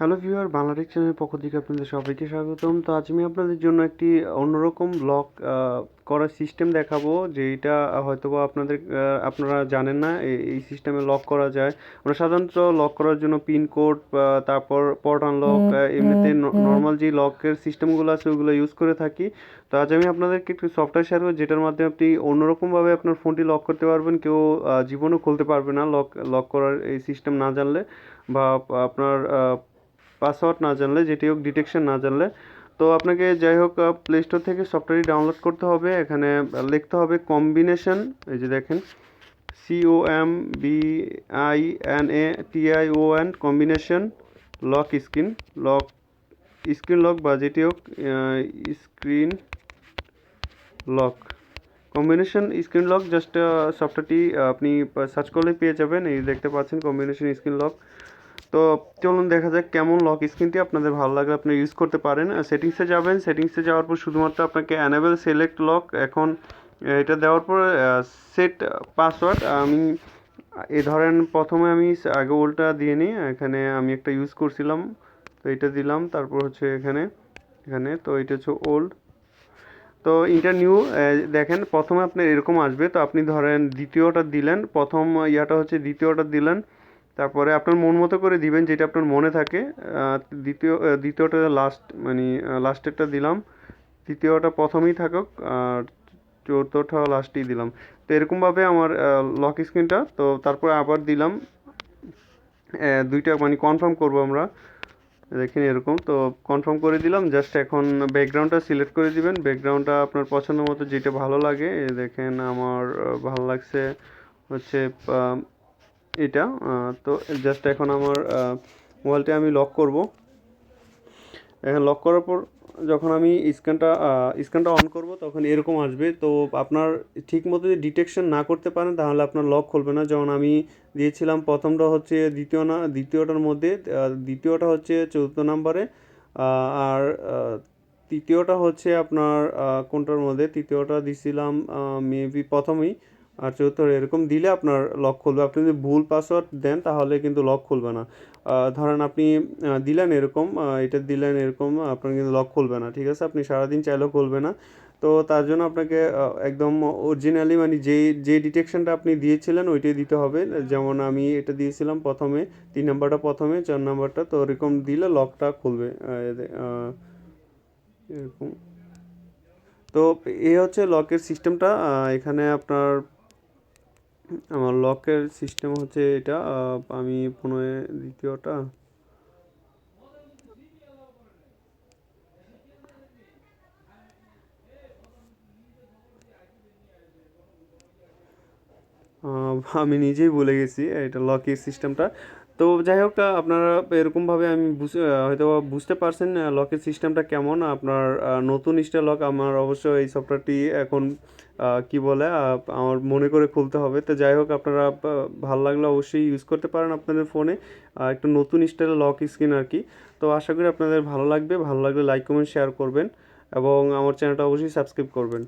Hello viewer Bangla Tech চ্যানেলের পক্ষ থেকে আপনাদের সবাইকে স্বাগতম। তো আজ আমি আপনাদের জন্য একটি অন্যরকম লক করার সিস্টেম দেখাবো যেটা হয়তোবা আপনাদের আপনারা জানেন না এই- সিস্টেমে লক করা যায়। আমরা সাধারণত লক করার জন্য পিন কোড তারপর পট আনলক এমনিতে নর্মাল যে লকের সিস্টেমগুলো আছে ওগুলো ইউজ করে থাকি। তো আজ আমি আপনাদেরকে একটু সফটওয়্যার শেয়ার করব যেটার মাধ্যমে আপনি অন্যরকমভাবে আপনার ফোনটি লক করতে পারবেন। কেউ জীবনেও খুলতে পারবে না লক লক করার এই সিস্টেম না জানলে বা আপনার পাসওয়ার্ড না জানলে, যেটি হোক ডিটেকশন না জানলে। তো আপনাকে যাই হোক প্লে স্টোর থেকে সফটওয়্যারটি ডাউনলোড করতে হবে। এখানে লিখতে হবে কম্বিনেশন এই যে দেখেন C O M B I N A T I O N combination lock screen lock screen lock বা যেটি হোক screen lock combination screen lock just সফটওয়্যারটি আপনি সার্চ করলে পেয়ে যাবেন। এই দেখতে পাচ্ছেন কম্বিনেশন স্ক্রিন লক তো চলুন দেখা যাক কেমন লক স্ক্রিনটি আপনাদের ভালো লাগলে আপনি ইউজ করতে পারেন। সেটিংসে যাবেন সেটিংসে যাওয়ার পর শুধুমাত্র আপনাকে অ্যানেবল সিলেক্ট লক এখন এটা দেওয়ার পর সেট পাসওয়ার্ড আমি এ ধরেন প্রথমে আমি আগে ওল্ডটা দিয়ে নিই, এখানে আমি একটা ইউজ করছিলাম, তো এটা দিলাম, তারপর হচ্ছে এখানে এখানে, তো এটা হচ্ছে ওল্ড তো ইন্টার নিউ দেখেন, প্রথমে আপনার এরকম আসবে, তো আপনি ধরেন দ্বিতীয়টা দিলেন, প্রথম ইয়াটা হচ্ছে দ্বিতীয়টা দিলেন তারপরে আপনার মন মতো করে দিবেন যেটা আপনার মনে থাকে। দ্বিতীয় দ্বিতীয়টা লাস্ট মানে লাস্টেরটা দিলাম, তৃতীয়টা প্রথমেই থাকুক, আর চতুর্থটা লাস্টেই দিলাম। তো এরকমভাবে আমার লক স্ক্রিনটা তো তারপরে আবার দিলাম। দুইটা মানে কনফার্ম করব আমরা। দেখেন এরকম, তো কনফার্ম করে দিলাম জাস্ট এখন ব্যাকগ্রাউন্ডটা সিলেক্ট করে দিবেন। ব্যাকগ্রাউন্ডটা আপনার পছন্দ মতো যেটা ভালো লাগে দেখেন আমার ভালো লাগছে হচ্ছে এটা তো জাস্ট এখন আমার মোবাইলটা আমি লক করব। এখন লক করার পর যখন আমি স্ক্যানটা স্ক্যানটা অন করব, তখন এরকম আসবে। তো আপনার ঠিক মতো যদি ডিটেকশন না করতে পারেন, তাহলে আপনার লক খুলবে না। যেমন আমি দিয়েছিলাম প্রথমটা হচ্ছে দ্বিতীয় না, দ্বিতীয়টার মধ্যে দ্বিতীয়টা হচ্ছে চতুর্থ নাম্বারে আর তৃতীয়টা হচ্ছে আপনার কোনটার মধ্যে? তৃতীয়টা দিছিলাম মেবি প্রথমেই। আর চতুর্থ এরকম দিলে আপনার লক খুলবে। আপনি যদি ভুল পাসওয়ার্ড দেন, তাহলে কিন্তু লক খুলবে না। ধরেন আপনি দিলেন এরকম এটা দিলেন এরকম, আপনার কিন্তু লক খুলবে না, ঠিক আছে? আপনি সারাদিন চাইলেও খুলবে না। তো তার জন্য আপনাকে একদম অরিজিনালি মানে যে যে ডিটেকশনটা আপনি দিয়েছিলেন, ওইটাই দিতে হবে। যেমন আমি এটা দিয়েছিলাম প্রথমে, তিন নাম্বারটা প্রথমে, চার নাম্বারটা, তো এরকম দিলে লকটা খুলবে। এরকম। তো এই হচ্ছে লকের সিস্টেমটা এখানে আপনার আমার লকের সিস্টেম হচ্ছে এটা আমি পুনরায় দ্বিতীয়টা। আমি নিজেই বলে গেছি, এটা লকের সিস্টেমটা তো যাই হোক আপনারা এরকমভাবে আমি হয়তো বুঝতে পারছেন লকের সিস্টেমটা কেমন। আপনার নতুন স্টাইল লক আমার অবশ্য এই সফটওয়্যারটি এখন কি বলে আমার মনে করে খুলতে হবে। তো যাই হোক, আপনারা ভালো লাগলে অবশ্যই ইউজ করতে পারেন আপনাদের ফোনে। একটু নতুন স্টাইলের লক স্ক্রিন আর কি। তো আশা করি আপনাদের ভালো লাগবে। ভালো লাগলে লাইক কমেন্ট শেয়ার করবেন এবং আমার চ্যানেলটা অবশ্যই সাবস্ক্রাইব করবেন।